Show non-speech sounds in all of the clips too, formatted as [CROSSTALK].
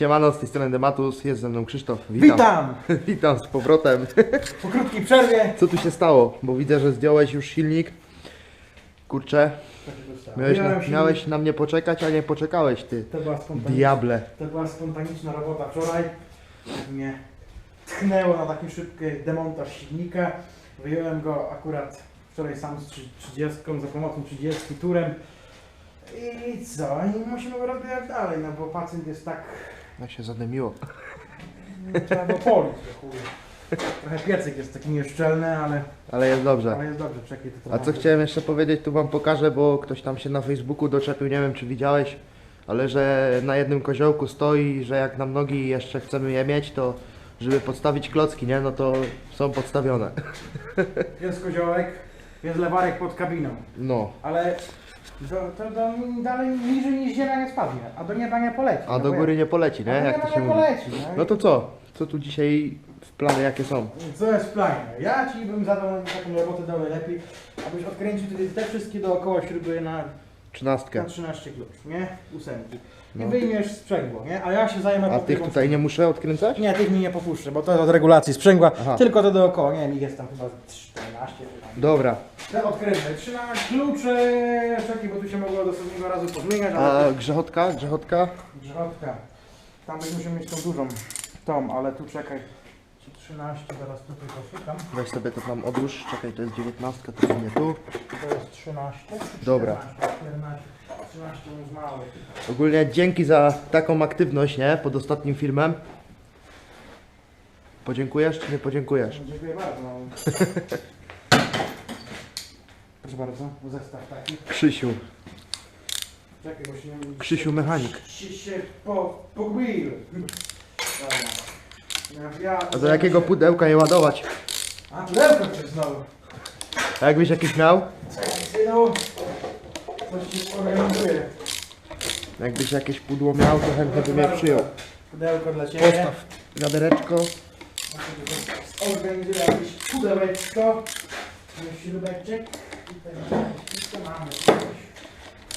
Siemano, z tej strony Dematus, jest ze mną Krzysztof. Witam. Witam! [LAUGHS] Witam z powrotem. Po krótkiej przerwie. Co tu się stało? Bo widzę, że zdjąłeś już silnik. Kurczę, miałeś na, Miałem miałeś na mnie poczekać, a nie poczekałeś ty. To była, spontaniczna, Diable. to była spontaniczna robota wczoraj. Jak mnie tchnęło na taki szybki demontaż silnika. Wyjąłem go akurat wczoraj sam z trzy- 30 za pomocą 30 turem. I co? I musimy go rozbijać dalej, no bo pacjent jest tak... Jak się zadymiło. Trzeba do chuja. Trochę piecyk jest taki nieszczelny, ale, Ale jest dobrze. ale jest dobrze. Czekaj, to A co chciałem jeszcze powiedzieć, tu wam pokażę, bo ktoś tam się na Facebooku doczepił, nie wiem czy widziałeś, ale że na jednym koziołku stoi, że jak nam nogi jeszcze chcemy je mieć, to żeby podstawić klocki, nie? No to są podstawione. Jest koziołek, jest lewarek pod kabiną. No. Ale do, to do, dalej niżej niż ziemia nie spadnie, a do nieba nie poleci. A no do bo góry nie poleci, nie? Jak to się nie mówi. poleci. No, No to co? Co tu dzisiaj w plany jakie są? Co jest w planie? Ja Ci bym zadał taką robotę dał lepiej, abyś odkręcił tutaj te wszystkie dookoła śruby na, na Trzynastkę. 13 klucz, nie? Ósemki. I No. wyjmiesz sprzęgło, nie? A ja się zajmę A tych tutaj nie muszę odkręcać? Nie, tych mi nie popuszczę, bo to jest od regulacji sprzęgła, Aha. tylko to dookoła, nie wiem, jest tam chyba 14 czy tam. Dobra. Te odkręcę, 13 klucze, czekaj, bo tu się mogło do ostatniego razu pozmieniać, ale... A grzechotka? Grzechotka? Grzechotka. Tam będziemy mieć tą dużą, tą, ale tu czekaj. Ci 13, zaraz tutaj poszukam. Weź sobie to tam odłóż. Czekaj, to jest dziewiętnastka, to nie tu. To jest 13. Dobra. 14, 14, 13 już mały. Ogólnie dzięki za taką aktywność, nie? Pod ostatnim filmem. Podziękujesz czy nie podziękujesz? Dziękuję bardzo. [LAUGHS] Proszę bardzo, zestaw taki. Krzysiu. Czekaj, bo się nie... Krzysiu mechanik. Się, się po, pogubił. Dobra. No, Ja, A do jakiego pudełka je ładować? A, pudełko chcesz znowu. A jakbyś jakieś miał? Synu. Coś się organizuje. Jakbyś jakieś pudło miał, to chętnie bym je przyjął. Pudełko dla Ciebie. Postaw wiadereczko. Organizuję jakieś pudełeczko. Śrubeczek. Tutaj wszystko mamy.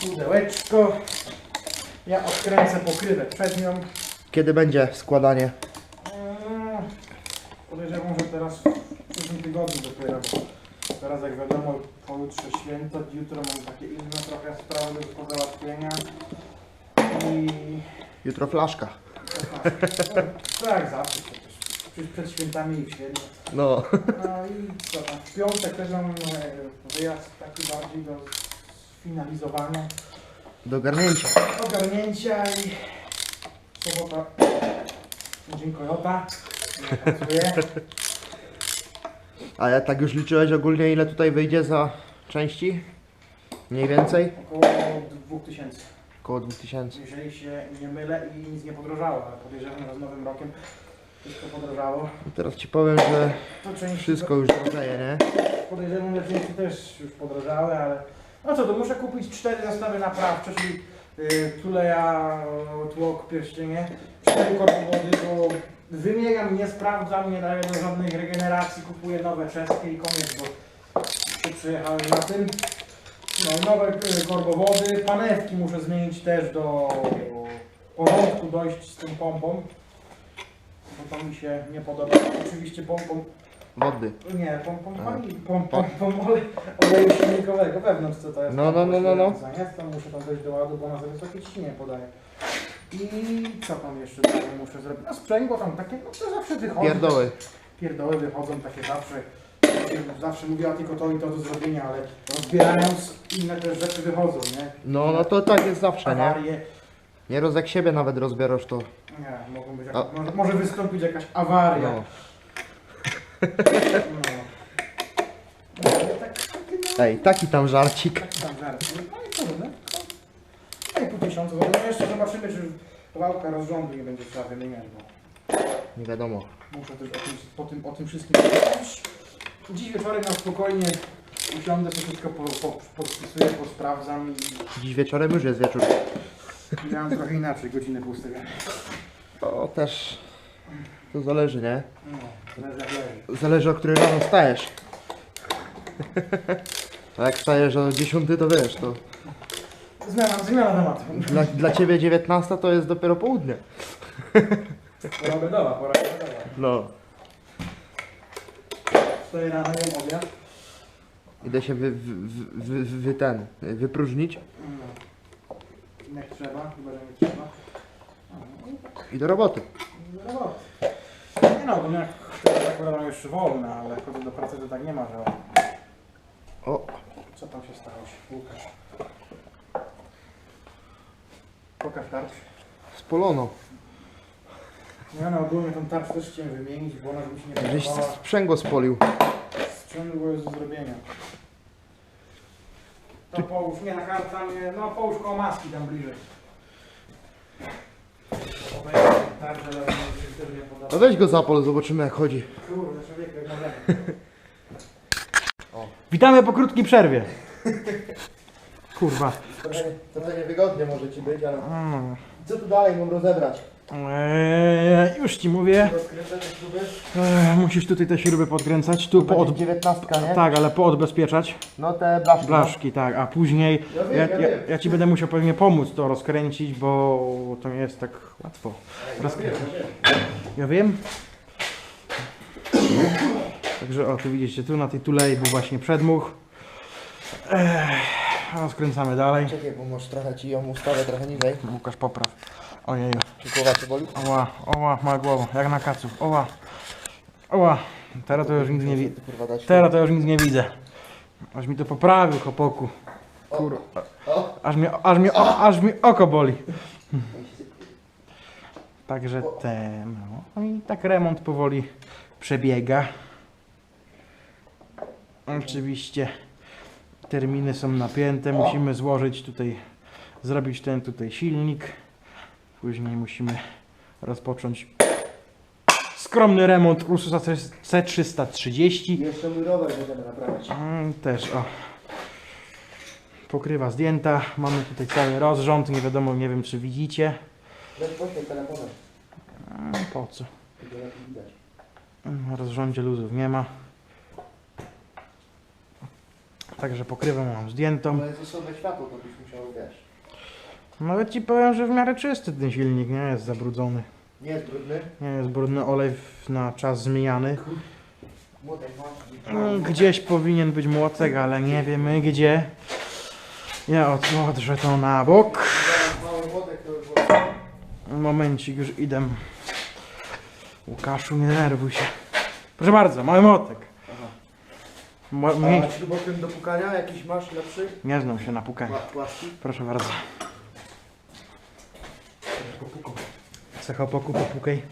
Pudełeczko. Ja odkręcę pokrywę przed nią. Kiedy będzie składanie? Eee, Podejrzewam, że teraz w przyszłym tygodniu dopiero. Teraz jak wiadomo, pojutrze święto, jutro mam takie inne trochę sprawy do załatwienia. I Jutro flaszka. [LAUGHS] tak, zawsze przecież. Przecież przed świętami i w święta. No. No i co tam, w piątek też mam e, wyjazd taki bardziej do sfinalizowania, Do garnięcia. ogarnięcia i sobota dzień Kojota, [LAUGHS] nie pracuję. A ja tak już liczyłeś ogólnie ile tutaj wyjdzie za części? Mniej więcej? Około 2000, Około 2000. jeżeli się nie mylę i nic nie podrożało, ale podejrzewam, że z nowym rokiem wszystko podrożało. I teraz ci powiem, że wszystko już drożeje, nie? Podejrzewam, że części też już podrożały, ale no co, to muszę kupić cztery zestawy naprawcze, czyli yy, tuleja, tłok, pierścienie, cztery korpowody, bo wymieniam, nie sprawdzam, nie daję do żadnej regeneracji, kupuję nowe czeskie i koniec, bo się przyjechałem na tym. No, nowe y, korbowody, panewki muszę zmienić też do porządku, dojść z tą pompą, bo to mi się nie podoba. Oczywiście pompą Wody. nie, pom, pom, A. pom, pom, pom, pom ole- oleju silnikowego, wewnątrz co to jest. No, no, no, no, no. Nie, to muszę tam dojść do ładu, bo ona za wysokie ciśnienie podaje. I co tam jeszcze dalej muszę zrobić? No sprzęgło tam takie, no to zawsze wychodzą. Pierdoły. Pierdoły wychodzą takie zawsze. Zawsze mówiła tylko to i to do zrobienia, ale rozbierając inne też rzeczy wychodzą, nie? No, no to tak jest zawsze, nie? Awarie. Nieraz jak siebie nawet rozbierasz, to Nie, mogą być jakaś, może, może wystąpić jakaś awaria. no. [LAUGHS] No. No, tak, no. Ej, taki tam żarcik. Taki tam żart. No i co, no? I pół tysiąca. No jeszcze zobaczymy, czy wałka rozrządu nie będzie trzeba wymieniać, bo Nie wiadomo. muszę też o tym, po tym, o tym wszystkim powiedzieć. Dziś wieczorem na spokojnie usiądę, to wszystko po, po, podpisuję, posprawdzam i, Dziś wieczorem już jest wieczór. miałem trochę inaczej godzinę poustawione. To też... To zależy, nie? No, zależy jak leży. Zależy o której rano stajesz. [LAUGHS] A jak wstajesz o 10 to wiesz, to Zmiana, zmiana tematu. Dla, dla ciebie 19 to jest dopiero południe. Pora obiadowa, pora obiadowa. No. Stoję rano, jem obiad. Idę się wy, wy, wy, wy, wy ten, wypróżnić Mm. Jak trzeba, chyba że nie trzeba. i do roboty. Do roboty. Nie no, bo jak wtedy akurat mam już wolne, ale chodzę do pracy to tak nie ma, że O, co tam się stało Łukasz. Pokaż tarcz. spolono. Ja no ogólnie tą tarczę też chciałem wymienić, bo ona mi się nie Żeś podobała. sprzęgło spolił. Sprzęgło jest do zrobienia. To połóż, nie na kartę, nie, no połóż koło maski tam bliżej. No weź go zapol, zobaczymy jak chodzi. Kurde, człowiek jak. [LAUGHS] Witamy po krótkiej przerwie. [LAUGHS] Kurwa. Trochę, trochę niewygodnie może ci być, ale... Mm. Co tu dalej mam rozebrać? Eee, już ci mówię. Rozkręcenie śruby? Eee, musisz tutaj te śruby podkręcać. Tu po od... Będzie 19, nie? Tak, ale poodbezpieczać. No te blaszki. Blaszki, tak, a później Ja wiem, ja, ja ja, wiem. ja ci będę musiał pewnie pomóc to rozkręcić, bo to nie jest tak łatwo. Rozkręcać. Ja wiem. Także o, tu widzicie, tu na tej tulei był właśnie przedmuch. Ech, rozkręcamy dalej. Czekaj, bo może trochę ci ją ustawę trochę niżej. Łukasz, popraw. Ojeju. Czy głowa cię boli? Oła, oła, ma głową, jak na kaców. Oła. Oła. Teraz to już nic nie widzę. Kurwa, Teraz to już nic nie widzę. Aż mi to poprawił, chopoku. Kur... O. Aż mi, aż mi, o, aż mi oko boli. Także ten. No. I tak remont powoli przebiega. Oczywiście terminy są napięte. Musimy złożyć tutaj, zrobić ten tutaj silnik. Później musimy rozpocząć skromny remont Ursusa C330. Jeszcze mój rower będziemy naprawiać. Mm, Też, o. Pokrywa zdjęta. Mamy tutaj cały rozrząd. Nie wiadomo, nie wiem czy widzicie. Weź poświeć telefonem. Mm, Po co? Mm, W rozrządzie luzów nie ma. Także pokrywę mam zdjętą. To jest osobne światło, to byś musiał, wiesz. Nawet ci powiem, że w miarę czysty ten silnik. Nie jest zabrudzony. Nie jest brudny. Nie jest brudny olej na czas zmieniany. Młotek. Mm, Gdzieś powinien być młotek, ale nie wiemy gdzie. Ja od- odrzucę to na bok. Młotek. Momencik, już idę. Łukaszu, nie denerwuj się. Proszę bardzo, mały motek. Mo- mi- A śrubokręt do pukania jakiś masz lepszy? Nie znam się na pukaniu. Pła- Płaski? Proszę bardzo. Cechopoku, popukaj.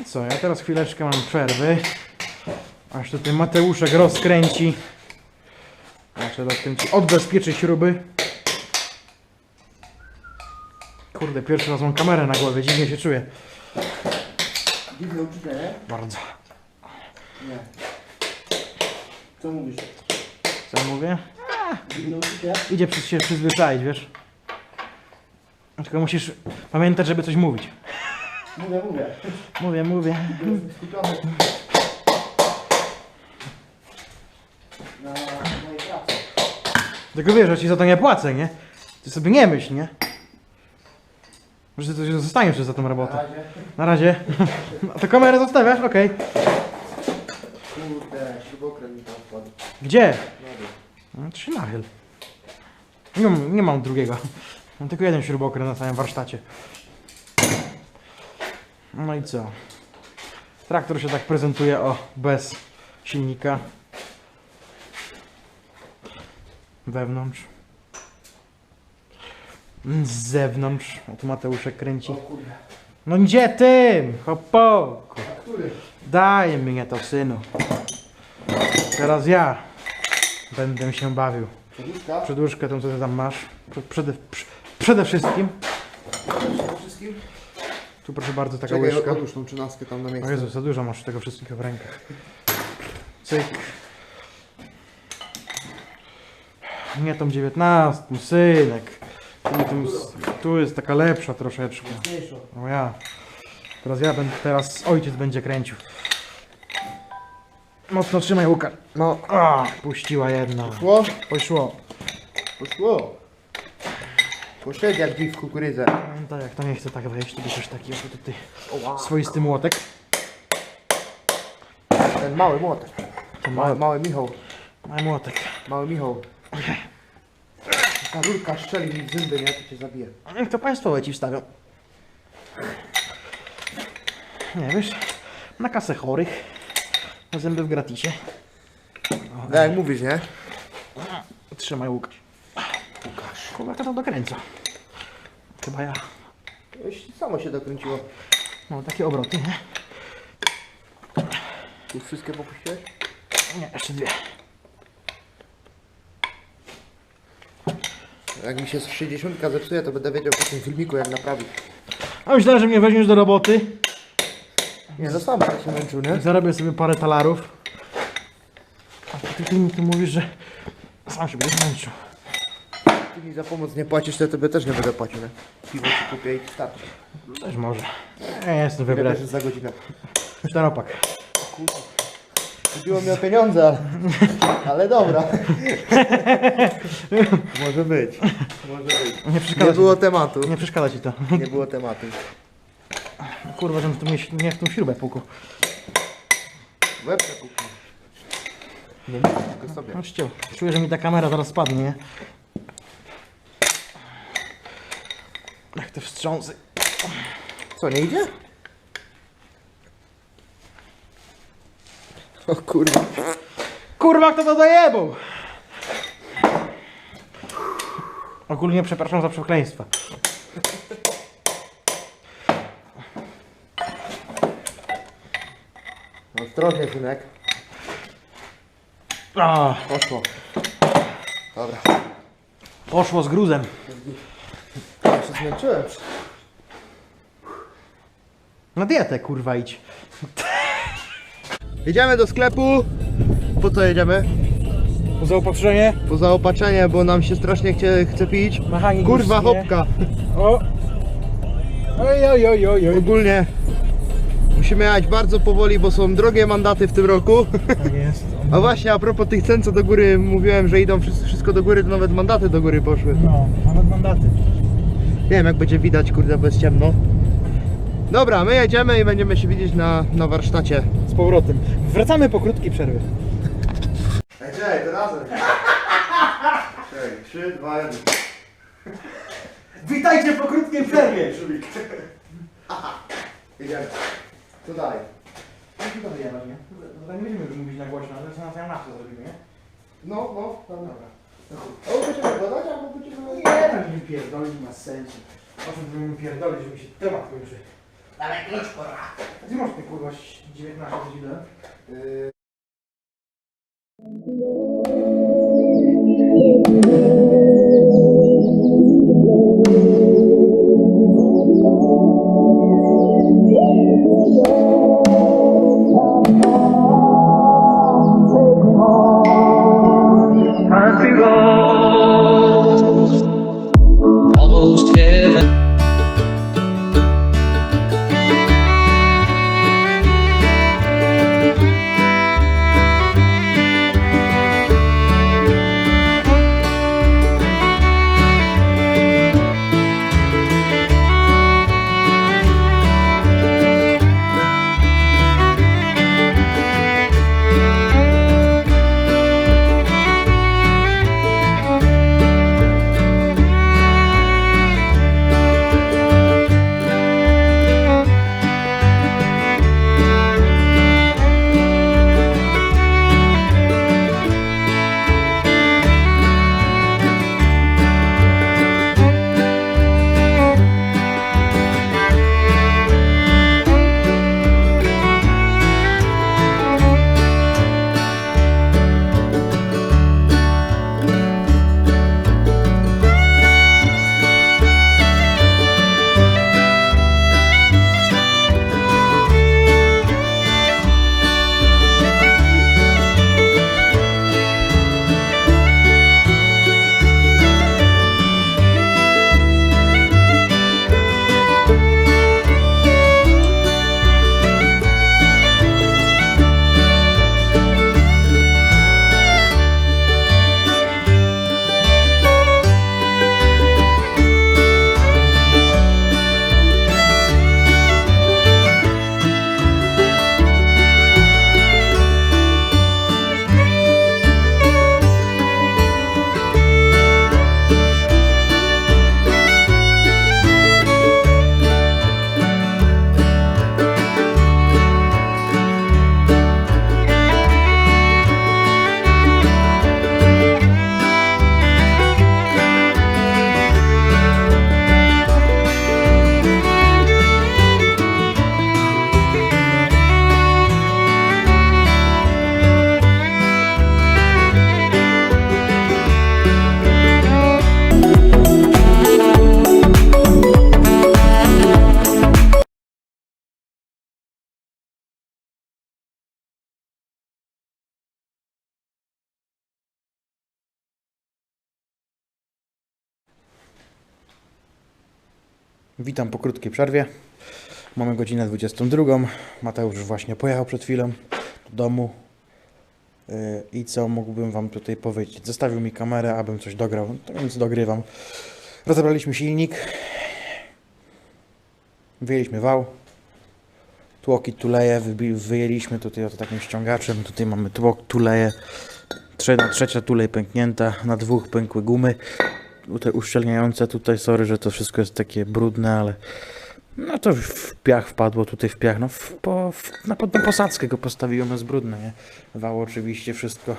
I co, ja teraz chwileczkę mam przerwy. Aż tutaj Mateuszek rozkręci. Znaczy rozkręci, odbezpieczy śruby. Kurde, pierwszy raz mam kamerę na głowie, dziwnie się czuję. Dziwne uczucie, nie? Bardzo. Nie. Co mówisz? Co mówię? Dziwne uczucie? Idzie przez się przyzwyczaić, wiesz? Tylko musisz pamiętać, żeby coś mówić. Mówię, mówię. Mówię, mówię. Jestem skupiony na mojej pracy. Tylko wiesz, że ci za to nie płacę, nie? Ty sobie nie myśl, nie? Że ty zostaniesz za tą Na robotę. razie. Na razie. [LAUGHS] A to kamerę zostawiasz? Okej. Kurde, śrubokręt mi tam wpadł. Gdzie? No, to się nachyl. Nie, mam- nie mam drugiego. Mam tylko jeden śrubokręt na całym warsztacie. No i co? Traktor się tak prezentuje, o, bez silnika. Wewnątrz. Mm, Z zewnątrz. O, tu Mateuszek kręci. No gdzie. A który? Daj mnie to, synu. Teraz ja będę się bawił. Przedłużka? Przedłużkę tą, co ty tam masz. Prze- Przede, prze- przede wszystkim. Przede wszystkim? Tu proszę bardzo, taka Czekaj, łyżka. odłóż tą trzynastkę tam na O miejsce. Jezu, za dużo masz tego wszystkiego w rękach. Cyk. Nie tą dziewiętnastką, synek. Tu, tu, jest- tu jest taka lepsza troszeczkę. Mniejszo. O ja. Teraz ja będę, teraz ojciec będzie kręcił. Mocno trzymaj Łukasz. No, a, puściła jedna. Szło? Poszło. Poszło. Poszedł jak dziw w kukurydzę. No tak, jak to nie chce tak wejść, to bierzesz taki oto tutaj swoisty młotek. Ten mały młotek. Mały, mały Michał. Mały młotek. Mały Michał. Ta rurka strzeli mi w zęby, nie? To cię zabije. Niech to państwowe ci wstawią. Nie wiesz, na kasę chorych, zęby w gratisie. No jak mówisz, nie? Trzymaj Łukasz. Łukasz. Kurwa, kto to dokręca? Chyba ja. Już samo się dokręciło. No takie obroty, nie? Już wszystkie popuściłeś? Nie, jeszcze dwie. Jak mi się z 60 zepsuje, to będę wiedział po tym filmiku jak naprawić. A myślałem, że mnie weźmiesz do roboty Nie, no sam tak się męczył, nie? i zarobię sobie parę talarów. A ty, ty mi tu mówisz, że sam się będziesz męczył. Ty mi za pomoc nie płacisz, to ja tobie też nie będę płacił, nie? Piwo ci kupię i starczy. Też może. Ja nie jestem jest za godzinę? Czteropak. Chodziło mi o pieniądze, ale, ale dobra. [LAUGHS] Może być. Może być. Nie przeszkadza Nie ci było tematu. Nie przeszkadza ci to. Nie było tematu. Kurwa, że tu mnie, nie w tą śrubę puku. Łeb kupmy. Nie, nie, tylko sobie. No ściął. Czuję, że mi ta kamera zaraz spadnie, nie? Jak te wstrząsy. Co, nie idzie? O kurwa. Kurwa, kto to dojebał? Ogólnie przepraszam za przekleństwa. Ostrożnie, synek. A, Poszło. Dobra. poszło z gruzem. Ja się zmęczyłem. Na dietę, kurwa, idź. [LAUGHS] Jedziemy do sklepu. Po co jedziemy? Zaopatrzenie. Po zaopatrzenie, bo nam się strasznie chce, chce pić. Mechanik Kurwa, już nie. hopka. O! Oj, oj, oj, oj, oj. Ogólnie musimy jechać bardzo powoli, bo są drogie mandaty w tym roku. Tak jest. [LAUGHS] A właśnie, a propos tych cen, co do góry mówiłem, że idą wszystko do góry, to nawet mandaty do góry poszły. No, nawet mandaty. Nie wiem, jak będzie widać, kurde, bo jest ciemno. Dobra, my jedziemy i będziemy się widzieć na, na warsztacie. Z powrotem. Wracamy po krótkiej przerwie. Ej, czekaj, to razem. Czekaj, 3, 2, 1. Witajcie po krótkiej przerwie. Jedziemy. [LAUGHS] Co dalej? No to wyjechać, nie? No nie będziemy już mówić na głośno, ale co na samym nafcie zrobimy, nie? No, no, dobra. Albo będziemy gadać, albo będziemy... Nie, tam nie pierdolić, ma sensu. O czym będziemy pierdolić, że mi się temat kończy. Ale idź, kurwa. A Ty masz ty kurwa 19 godzin? Yy, Witam po krótkiej przerwie. Mamy godzinę 22. Mateusz właśnie pojechał przed chwilą do domu. Yy, I co mógłbym Wam tutaj powiedzieć? Zostawił mi kamerę, abym coś dograł, tak więc dogrywam. Rozebraliśmy silnik. Wyjęliśmy wał. Tłoki tuleje wyjęliśmy tutaj oto takim ściągaczem. Tutaj mamy tłok, tuleje. Trzecia, trzecia tulej pęknięta, na dwóch pękły gumy. Tutaj uszczelniające, tutaj sorry, że to wszystko jest takie brudne, ale no to w piach wpadło, tutaj w piach, no w, po, w, na, pod, na posadzkę go postawiłem, jest brudne, nie? Wał oczywiście, wszystko,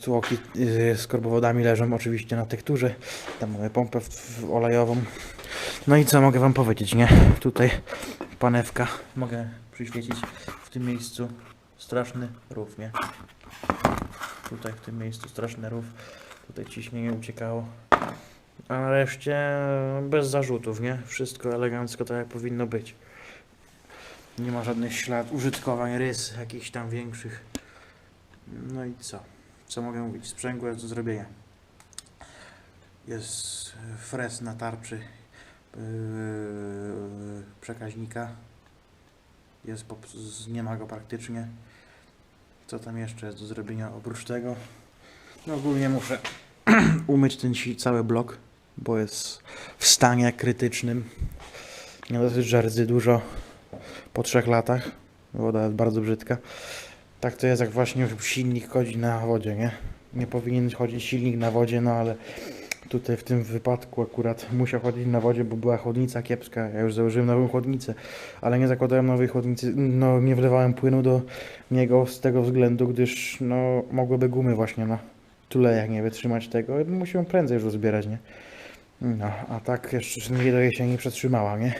tłoki yy, z korbowodami leżą oczywiście na tekturze, tam mamy pompę w, w olejową. No i co mogę wam powiedzieć, nie? Tutaj panewka, mogę przyświecić w tym miejscu, straszny rów, nie? Tutaj w tym miejscu straszny rów, tutaj ciśnienie uciekało. A reszcie bez zarzutów, nie? Wszystko elegancko tak jak powinno być. Nie ma żadnych ślad użytkowań, rys jakichś tam większych. No i co? Co mogę mówić? Sprzęgło jest do zrobienia. Jest fres na tarczy yy, przekaźnika. Jest nie ma go praktycznie. Co tam jeszcze jest do zrobienia oprócz tego? No ogólnie muszę [CLEARS THROAT] umyć ten cały blok, bo jest w stanie krytycznym. Nie dosyć, że rdzy dużo po trzech latach. Woda jest bardzo brzydka. Tak to jest, jak właśnie silnik chodzi na wodzie, nie? Nie powinien chodzić silnik na wodzie, no ale tutaj w tym wypadku akurat musiał chodzić na wodzie, bo była chłodnica kiepska. Ja już założyłem nową chłodnicę, ale nie zakładałem nowej chłodnicy, no nie wlewałem płynu do niego z tego względu, gdyż no mogłyby gumy właśnie na tulejach nie wytrzymać tego, musimy prędzej już rozbierać, nie? No, a tak jeszcze nie do jesieni przetrzymała, nie?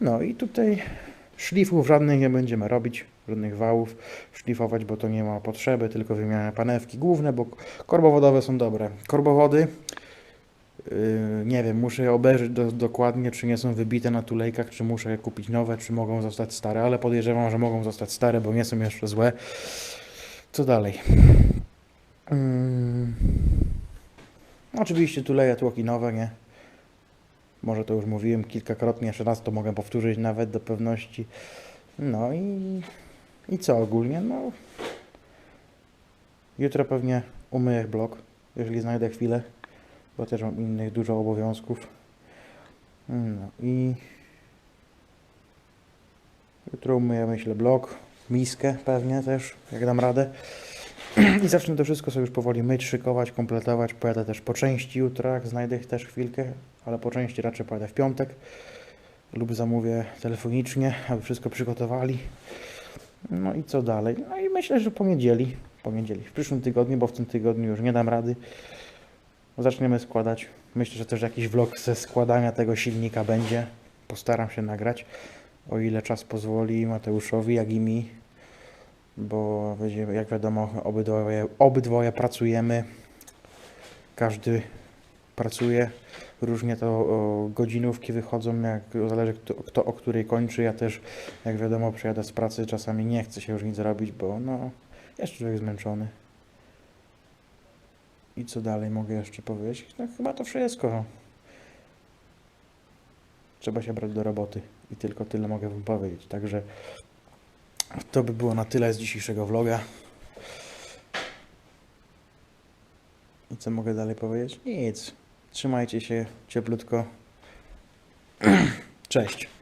No i tutaj szlifów żadnych nie będziemy robić, żadnych wałów szlifować, bo to nie ma potrzeby, tylko wymiana panewki główne, bo korbowodowe są dobre. Korbowody, yy, nie wiem, muszę obejrzeć do, dokładnie, czy nie są wybite na tulejkach, czy muszę je kupić nowe, czy mogą zostać stare, ale podejrzewam, że mogą zostać stare, bo nie są jeszcze złe. Co dalej? Oczywiście tuleje tłoki nowe, nie? Może to już mówiłem kilkakrotnie, jeszcze raz to mogę powtórzyć nawet do pewności. No i, i co ogólnie? No. Jutro pewnie umyję blok, jeżeli znajdę chwilę, bo też mam innych dużo obowiązków. No i jutro umyję myślę blok, miskę pewnie też, jak dam radę. I zacznę to wszystko sobie już powoli myć, szykować, kompletować. Pojadę też po części jutro, jak znajdę też chwilkę, ale po części raczej pojadę w piątek lub zamówię telefonicznie, aby wszystko przygotowali. No i co dalej? No i myślę, że po niedzieli, w przyszłym tygodniu, bo w tym tygodniu już nie dam rady, zaczniemy składać. Myślę, że też jakiś vlog ze składania tego silnika będzie. Postaram się nagrać, o ile czas pozwoli Mateuszowi, jak i mi bo jak wiadomo, obydwoje, obydwoje pracujemy. Każdy pracuje. Różnie to godzinówki wychodzą, jak zależy kto, kto o której kończy. Ja też, jak wiadomo, przyjadę z pracy, czasami nie chcę się już nic robić, bo no, jest człowiek zmęczony. I co dalej mogę jeszcze powiedzieć? No chyba to wszystko. Trzeba się brać do roboty i tylko tyle mogę wam powiedzieć. Także to by było na tyle z dzisiejszego vloga. I co mogę dalej powiedzieć? Nic. Trzymajcie się cieplutko. [CLEARS THROAT] Cześć.